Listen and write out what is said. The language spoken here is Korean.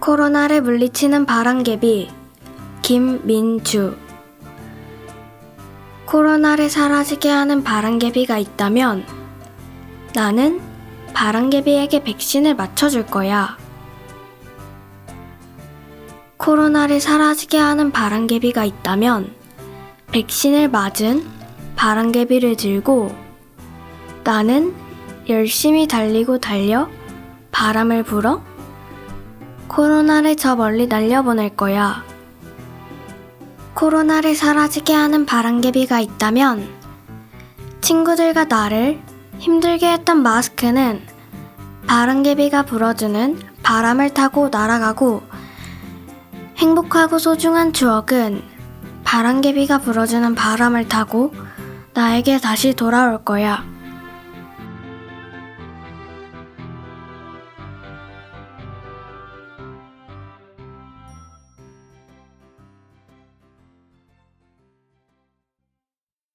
코로나를 물리치는 바람개비 김민주 코로나를 사라지게 하는 바람개비가 있다면 나는 바람개비에게 백신을 맞춰줄 거야. 코로나를 사라지게 하는 바람개비가 있다면 백신을 맞은 바람개비를 들고 나는 열심히 달리고 달려 바람을 불어 코로나를 저 멀리 날려보낼 거야. 코로나를 사라지게 하는 바람개비가 있다면 친구들과 나를 힘들게 했던 마스크는 바람개비가 불어주는 바람을 타고 날아가고 행복하고 소중한 추억은 바람개비가 불어주는 바람을 타고 나에게 다시 돌아올 거야.